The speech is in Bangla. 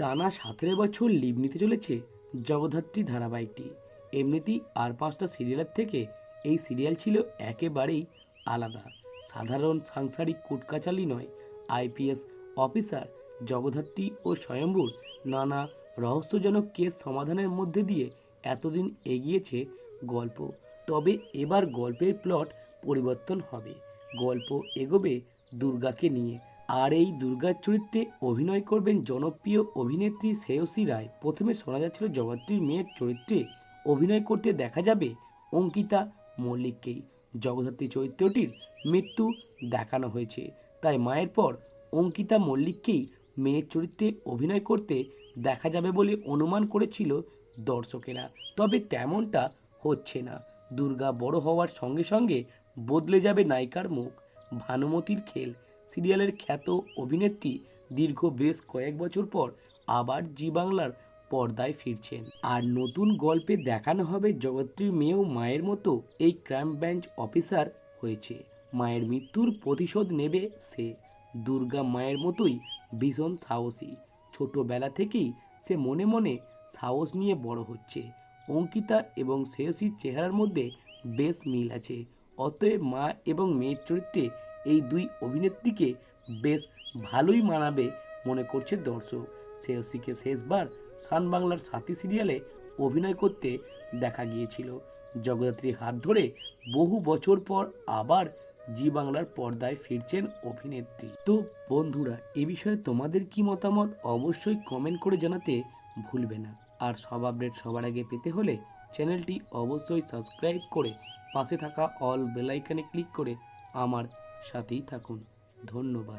টানা সতেরো বছর লিভ নিতে চলেছে জগদ্ধাত্রী ধারাবাহিকটি। এমনিতেই আর পাঁচটা সিরিয়ালের থেকে এই সিরিয়াল ছিল একেবারেই আলাদা। সাধারণ সাংসারিক কুটকাচালি নয়, আইপিএস অফিসার জগদ্ধাত্রী ও স্বয়ম্ভুর নানা রহস্যজনক কেস সমাধানের মধ্যে দিয়ে এতদিন এগিয়েছে গল্প। তবে এবার গল্পের প্লট পরিবর্তন হবে। গল্প এগোবে দুর্গাকে নিয়ে। আর এই দুর্গার চরিত্রে অভিনয় করবেন জনপ্রিয় অভিনেত্রী শ্রেয়সী রায়। প্রথমে শোনা যাচ্ছিল জগদ্ধাত্রীর মেয়ের চরিত্রে। অভিনয় করতে দেখা যাবে অঙ্কিতা মল্লিককেই। জগদ্ধাত্রী চরিত্রটির মৃত্যু দেখানো হয়েছে। তাই মায়ের পর অঙ্কিতা মল্লিককেই মেয়ের চরিত্রে অভিনয় করতে দেখা যাবে বলে অনুমান করেছিল দর্শকেরা। তবে তেমনটা হচ্ছে না। দুর্গা বড় হওয়ার সঙ্গে সঙ্গে বদলে যাবে নায়িকার মুখ। ভানুমতির খেল। সিরিয়ালের খ্যাত অভিনেত্রী দীর্ঘ বেশ কয়েক বছর পর আবার জি বাংলার পর্দায় ফিরছেন। আর নতুন গল্পে দেখানো হবে জগত্রীর মেয়েও মায়ের মতো এই ক্রাইম ব্রাঞ্চ অফিসার হয়েছে। মায়ের মৃত্যুর প্রতিশোধ নেবে সে। দুর্গা মায়ের মতোই ভীষণ সাহসী। ছোটবেলা থেকেই সে মনে মনে সাহস নিয়ে বড় হচ্ছে। অঙ্কিতা এবং শ্রেয়সীর চেহারার মধ্যে বেশ মিল আছে। অতএব মা এবং মেয়ের চরিত্রে এই দুই অভিনেত্রীকে বেশ ভালোই মানাবে মনে করছে দর্শক। শ্রেয়সীকে শেষবার সান বাংলার সাথী সিরিয়ালে অভিনয় করতে দেখা গিয়েছিল। জগদ্ধাত্রীর হাত ধরে বহু বছর পর আবার জি বাংলার পর্দায় ফিরছেন অভিনেত্রী। তো বন্ধুরা, এ বিষয়ে তোমাদের কি মতামত অবশ্যই কমেন্ট করে জানাতে ভুলবে না। আর সব আপডেট সবার আগে পেতে হলে চ্যানেলটি অবশ্যই সাবস্ক্রাইব করে পাশে থাকা অল বেলাইকানে ক্লিক করে আমার সাথেই থাকুন। ধন্যবাদ।